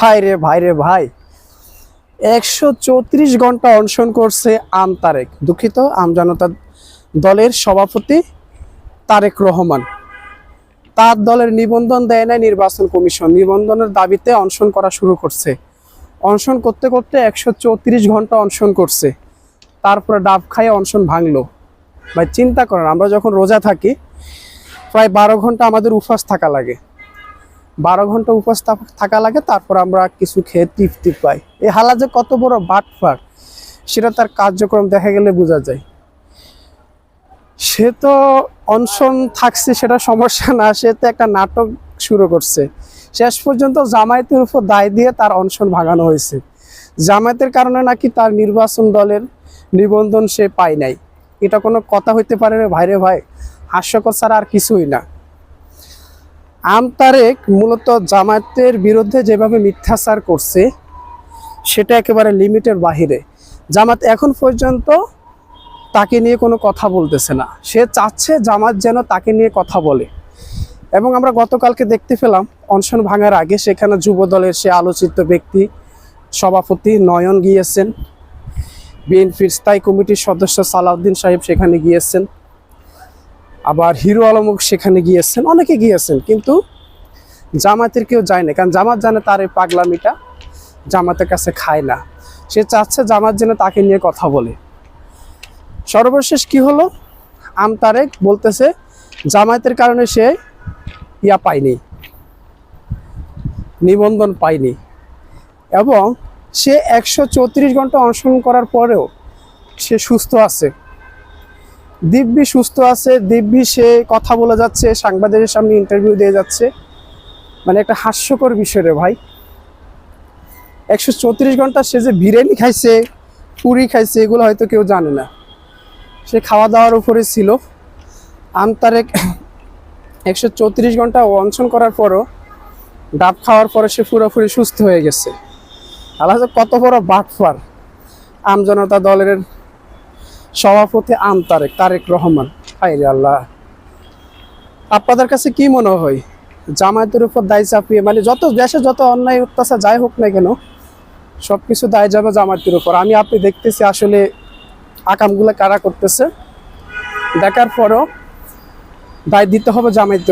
হায় রে ভাই রে ভাই। একশো চৌত্রিশ ঘণ্টা অনশন করছে আম তারেক। দুঃখিত, আম জনতা দলের সভাপতি তারেক রহমান। তার দলের নিবন্ধন দেয় নাই নির্বাচন কমিশন। নিবন্ধনের দাবিতে অনশন করা শুরু করছে। অনশন করতে করতে একশো চৌত্রিশ ঘণ্টা অনশন করছে। তারপরে ডাব খাইয়ে অনশন ভাঙলো। ভাই, চিন্তা করেন, আমরা যখন রোজা থাকি, প্রায় বারো ঘণ্টা আমাদের উপবাস থাকা লাগে। বারো ঘণ্টা উপবাস থাকা লাগে, তারপর আমরা কিছু খেয়ে তৃপ্তি পাই। এই হালা যে কত বড় বাটফার সেটা তার কার্যক্রম দেখা গেলে বোঝা যায়। সে তো অনশন থাকছে, সেটা সমস্যা না, সে তো একটা নাটক শুরু করছে। শেষ পর্যন্ত জামায়াতের উপর দায় দিয়ে তার অনশন ভাঙানো হয়েছে। জামায়াতের কারণে নাকি তার নির্বাচন দলের নিবন্ধন সে পায় নাই। এটা কোনো কথা হইতে পারে রে ভাইরে ভাই? হাস্যকর ছাড়া আর কিছুই না। আম তারেক মূলত জামায়াতের বিরুদ্ধে যেভাবে মিথ্যাচার করছে, সেটা একেবারে লিমিটের বাহিরে। জামাত এখন পর্যন্ত তাকে নিয়ে কোনো কথা বলতেছে না। সে চাচ্ছে জামাত যেন তাকে নিয়ে কথা বলে। এবং আমরা গতকালকে দেখতে পেলাম, অনশন ভাঙার আগে সেখানে যুব দলের সে আলোচিত ব্যক্তি সভাপতি নয়ন গিয়েছেন। বিএনপির স্থায়ী কমিটির সদস্য সালাউদ্দিন সাহেব সেখানে গিয়েছেন। আবার হিরো আলমক সেখানে গিয়েছেন, অনেকে গিয়েছেন, কিন্তু জামাতের কেউ যায় না কারণ জামাত জানে তার এই পাগলামিটা, জামাতের কাছে খায় না। সে চাচ্ছে জামাত যেন তাকে নিয়ে কথা বলে। সর্বশেষ কি হলো? আম তারেক বলতেছে, জামায়াতের কারণে সে ইয়া পায়নি, নিবন্ধন পায়নি। এবং সে একশো চৌত্রিশ ঘণ্টা অনশন করার পরেও সে সুস্থ আছে। দিব্যি সুস্থ আছে, দিব্যি সে কথা বলে যাচ্ছে, সাংবাদিকের সামনে ইন্টারভিউ দিয়ে যাচ্ছে। মানে একটা হাস্যকর বিষয় রে ভাই। একশো চৌত্রিশ ঘণ্টা সে যে বিরিয়ানি খাইছে, পুরি খাইছে, এগুলো হয়তো কেউ জানে না। সে খাওয়া দাওয়ার উপরে ছিল। আমতারেক একশো চৌত্রিশ ঘণ্টা অনশন করার পরও, ডাব খাওয়ার পরে সে পুরোপুরি সুস্থ হয়ে গেছে। আল্লাহ কত বড় বাটফার। আম জনতা দলের সভাপতি আম তারেক তারেক রহমান। হাইরে আল্লাহ। আপনাদের কাছে কি মনে হয়? জামায়াতের উপর দায় চাপিয়ে মানে যত দেশে যত অন্যায় অত্যাচার যাই হোক না কেন সব কিছু দায় যাবে জামায়াতের উপর। আমি আপনি দেখতেছি আসলে আকামগুলো কারা করতেছে। দেখার পরও দায় দিতে হবে জামায়াতের